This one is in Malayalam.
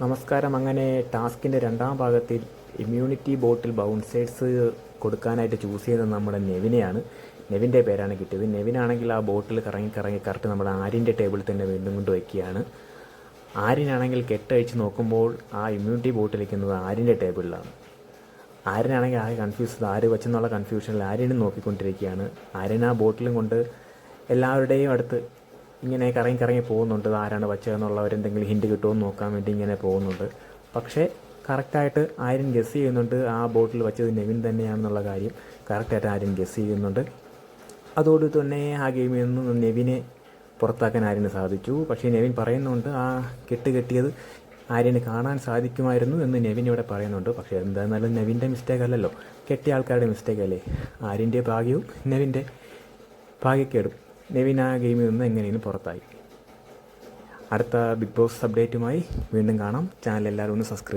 നമസ്കാരം. അങ്ങനെ ടാസ്കിന്റെ രണ്ടാം ഭാഗത്തിൽ ഇമ്മ്യൂണിറ്റി ബോട്ടിൽ ബൗൺസേഴ്സ് കൊടുക്കാനായിട്ട് ചൂസ് ചെയ്തത് നമ്മുടെ നെവിനെയാണ്. നെവിന്റെ പേരാണ് കിട്ടിയത്. നെവിനാണെങ്കിൽ ആ ബോട്ടിൽ കറങ്ങി കറങ്ങി കറക്റ്റ് നമ്മുടെ ആര്യന്റെ ടേബിളിൽ തന്നെ വീണ്ടും കൊണ്ട് വയ്ക്കുകയാണ്. ആര്യനാണെങ്കിൽ കെട്ടഴിച്ച് നോക്കുമ്പോൾ ആ ഇമ്മ്യൂണിറ്റി ബോട്ടിൽ വയ്ക്കുന്നത് ആര്യന്റെ ടേബിളിലാണ് ആര്യനാണെങ്കിൽ ആകെ കൺഫ്യൂസ് ആര് വെച്ചെന്നുള്ള കൺഫ്യൂഷനിൽ ആര്യനും നോക്കിക്കൊണ്ടിരിക്കുകയാണ്. ആര്യൻ ആ ബോട്ടിലും കൊണ്ട് എല്ലാവരുടെയും അടുത്ത് ഇങ്ങനെ കറങ്ങി കറങ്ങി പോകുന്നുണ്ട്. ആരാണ് വച്ചതെന്നുള്ളവരെന്തെങ്കിലും ഹിൻഡ് കിട്ടുമോ എന്ന് നോക്കാൻ വേണ്ടി ഇങ്ങനെ പോകുന്നുണ്ട്. പക്ഷേ കറക്റ്റായിട്ട് ആരും ഗസ് ചെയ്യുന്നുണ്ട്. ആ ബോട്ടിൽ വെച്ചത് നെവിൻ തന്നെയാണെന്നുള്ള കാര്യം കറക്റ്റായിട്ട് ആരും ഗസ് ചെയ്യുന്നുണ്ട്. അതോട് തന്നെ ആ ഗെയിമിൽ നിന്ന് നെവിനെ പുറത്താക്കാൻ ആര്യന് സാധിച്ചു. പക്ഷേ നെവിൻ പറയുന്നുണ്ട് ആ കെട്ട് കെട്ടിയത് ആര്യന് കാണാൻ സാധിക്കുമായിരുന്നു എന്ന് നെവിൻ ഇവിടെ പറയുന്നുണ്ട്. പക്ഷേ എന്തായിരുന്നാലും നെവിന്റെ മിസ്റ്റേക്ക് അല്ലല്ലോ. കെട്ടിയ ആൾക്കാരുടെ മിസ്റ്റേക്ക് അല്ലേ? ആര്യന്റെ ഭാഗ്യവും നെവിന്റെ ഭാഗ്യക്കേടും. നെവിൻ ആ ഗെയിമിൽ നിന്ന് എങ്ങനെയും പുറത്തായി. അടുത്ത ബിഗ് ബോസ് അപ്ഡേറ്റുമായി വീണ്ടും കാണാം. ചാനൽ എല്ലാവരും ഒന്ന് സബ്സ്ക്രൈബ്